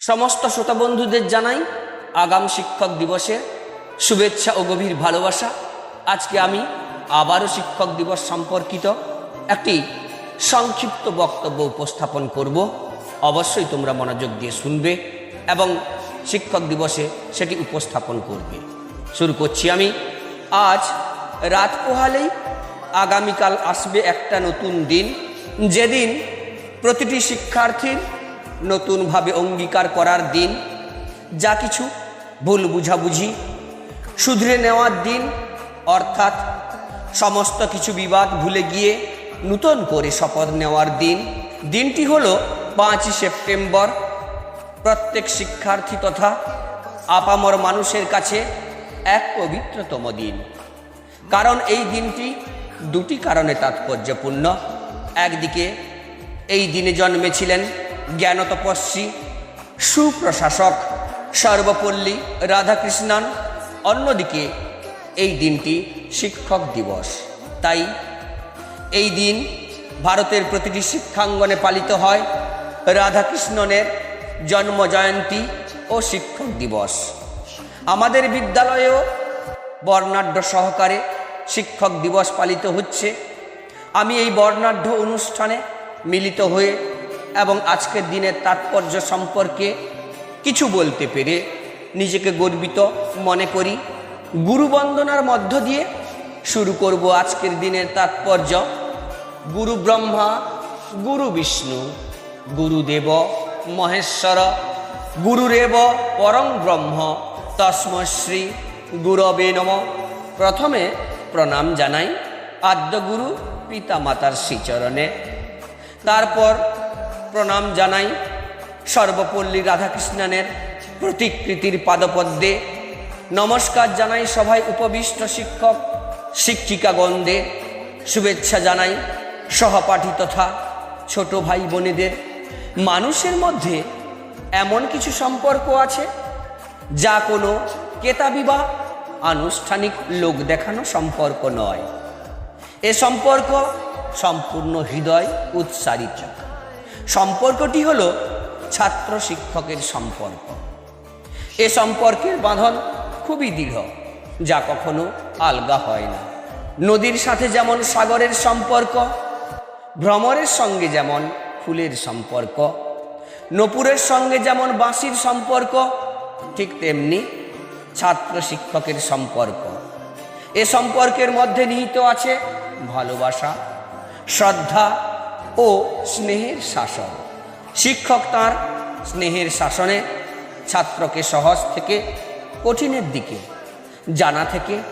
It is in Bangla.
সমস্ত শ্রোতা বন্ধুদের জানাই আগাম শিক্ষক দিবসের শুভেচ্ছা ও গভীর ভালোবাসা। আজকে আমি আবারও শিক্ষক দিবস সম্পর্কিত একটি সংক্ষিপ্ত বক্তব্য উপস্থাপন করব। অবশ্যই তোমরা মনোযোগ দিয়ে শুনবে এবং শিক্ষক দিবসে সেটি উপস্থাপন করবে। শুরু করছি আমি। আজ রাত পোহালেই আগামীকাল আসবে একটা নতুন দিন। যেদিন প্রতিটি শিক্ষার্থীর নতুনভাবে অঙ্গীকার করার দিন, যা কিছু ভুল বুঝাবুঝি, শুধরে নেওয়ার দিন, অর্থাৎ সমস্ত কিছু বিবাদ ভুলে গিয়ে নূতন করে শপথ নেওয়ার দিন। দিনটি হলো পাঁচই সেপ্টেম্বর। প্রত্যেক শিক্ষার্থী তথা আপামর মানুষের কাছে এক পবিত্রতম দিন। কারণ এই দিনটি দুটি কারণে তাৎপর্যপূর্ণ। একদিকে, এই দিনে জন্মেছিলেন জ্ঞান তপস্বী সুপ্রশাসক, সর্বপল্লী রাধাকৃষ্ণন। অন্যদিকে এই দিনটি শিক্ষক দিবস। তাই এই দিন ভারতের প্রতিটি শিক্ষাঙ্গনে পালিত হয় রাধাকৃষ্ণনের জন্ম জয়ন্তী ও শিক্ষক দিবস। আমাদের বিদ্যালয়েও বর্ণাঢ্য সহকারে শিক্ষক দিবস পালিত হচ্ছে। আমি এই বর্ণাঢ্য অনুষ্ঠানে মিলিত হয়ে এবং আজকের দিনের তাৎপর্য সম্পর্কে কিছু বলতে পেরে নিজেকে গর্বিত মনে করি। গুরু বন্দনার মধ্য দিয়ে শুরু করব আজকের দিনের তাৎপর্য। গুরু ব্রহ্মা, গুরু বিষ্ণু গুরুদেব মহেশ্বর গুরুরেব পরম ব্রহ্ম তস্মশ্রী গুরবে নম। প্রথমে প্রণাম জানাই আদ্যগুরু পিতা মাতার শ্রীচরণে। তারপর প্রণাম জানাই সর্বপল্লী রাধাকৃষ্ণনের প্রতিকৃতির পাদপদ্মে। নমস্কার জানাই সভায় উপবিষ্ট শিক্ষক, শিক্ষিকাগণদের। শুভেচ্ছা জানাই সহপাঠী তথা ছোট ভাই বোনেদের মানুষের মধ্যে এমন কিছু সম্পর্ক আছে, যা কোনো কেতাবি বা আনুষ্ঠানিক লোক দেখানো সম্পর্ক নয়। এ সম্পর্ক সম্পূর্ণ হৃদয় উৎসারিত। সম্পর্কটি হলো ছাত্র শিক্ষকের সম্পর্ক। এ সম্পর্কের বাঁধন খুবই দৃঢ়, যা কখনো আলগা হয় না। নদীর সাথে যেমন সাগরের সম্পর্ক, ভ্রমরের সঙ্গে যেমন ফুলের সম্পর্ক, নপুরের সঙ্গে যেমন বাঁশির সম্পর্ক, ঠিক তেমনি ছাত্র শিক্ষকের সম্পর্ক। এ সম্পর্কের মধ্যে নিহিত আছে ভালোবাসা, শ্রদ্ধা ও স্নেহের শাসন। শিক্ষক তার স্নেহের শাসনে ছাত্রকে সহজ থেকে কঠিনের দিকে জানা থেকে